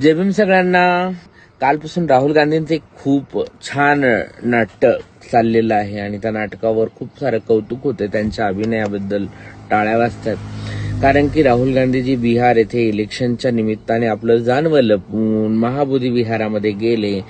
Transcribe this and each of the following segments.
जय भीम सगळ्यांना. कालपासून राहुल गांधींचं एक खूप छान नाटक चाललेलं आहे आणि त्या नाटकावर खूप सारं कौतुक होते त्यांच्या अभिनयाबद्दल टाळ्या वाजतात कारण की राहुल गांधीजी बिहार येथे इलेक्शनच्या निमित्ताने आपलं जाणवलं महाबोधी विहारामध्ये गेले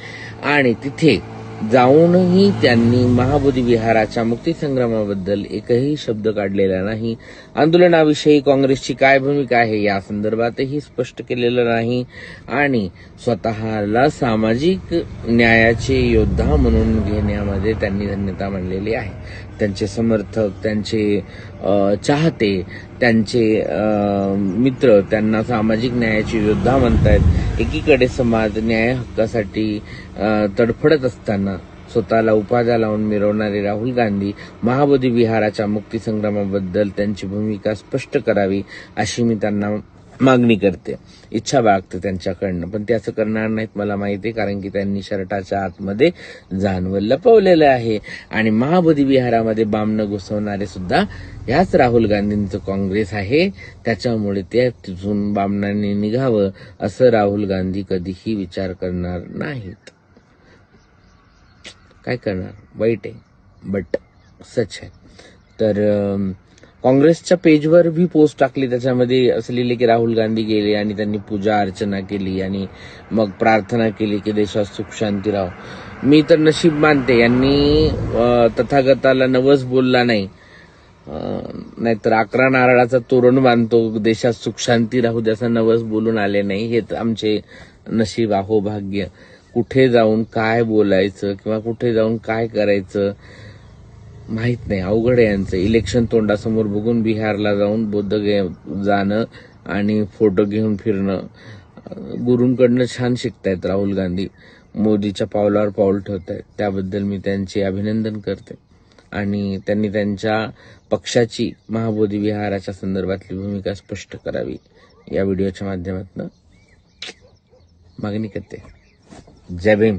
आणि तिथे जाऊनही त्यांनी महाबोधी विहाराच्या मुक्तीसंग्रामाबद्दल एकही शब्द काढलेला नाही. आंदोलनाविषयी काँग्रेसची काय भूमिका आहे या संदर्भातही स्पष्ट केलेलं नाही. आणि स्वतःला सामाजिक न्यायाचे योद्धा म्हणून घेण्यामध्ये त्यांनी धन्यता मानलेली आहे. त्यांचे समर्थक त्यांचे चाहते त्यांचे मित्र त्यांना सामाजिक न्यायाचे योद्धा म्हणतायत. एकीकडे समाज न्याय हक्कासाठी तडफडत असताना स्वतःला उपाधा लावून मिरवणारे राहुल गांधी महाबोधी विहाराच्या मुक्तीसंग्रामाबद्दल त्यांची भूमिका स्पष्ट करावी अशी मी त्यांना मागणी करते. इच्छा बाळगते त्यांच्याकडनं. पण ते असं करणार नाहीत मला माहिती आहे कारण की त्यांनी शर्टाच्या आतमध्ये जानवर लपवलेलं आहे. आणि महाबोधी विहारामध्ये बामनं घुसवणारे सुद्धा याच राहुल गांधींचं काँग्रेस आहे. त्याच्यामुळे ते तिथून बामणांनी निघावं असं राहुल गांधी कधीही विचार करणार नाहीत. काय करणार? वाईट आहे. बट सच आहे. तर काँग्रेसच्या पेजवर भी पोस्ट टाकली त्याच्यामध्ये असं लिहिले की राहुल गांधी गेले आणि त्यांनी पूजा अर्चना केली आणि मग प्रार्थना केली की देशात सुख शांती राहो. मी तर नशीब मानते यांनी तथागताला नवस बोलला नाही. नाहीतर अकरा नारळाचा तोरण बांधतो देशात सुख शांती राहू द्याचा नवस बोलून आले नाही. हे आमचे नशीब आहो भाग्य. कुठे जाऊन काय बोलायचं किंवा कुठे जाऊन काय करायचं? माहीत नाही. अवघड आहे यांचं. इलेक्शन तोंडासमोर बघून बिहारला जाऊन बौद्ध जाणं आणि फोटो घेऊन फिरणं. गुरूंकडनं छान शिकतायत राहुल गांधी. मोदीच्या पावलावर पाऊल ठेवत आहेत त्याबद्दल मी त्यांचे अभिनंदन करते. आणि त्यांनी त्यांच्या पक्षाची महाबोधी विहाराच्या संदर्भातली भूमिका स्पष्ट करावी. या व्हिडिओच्या माध्यमातून मागणी करते. जय भीम.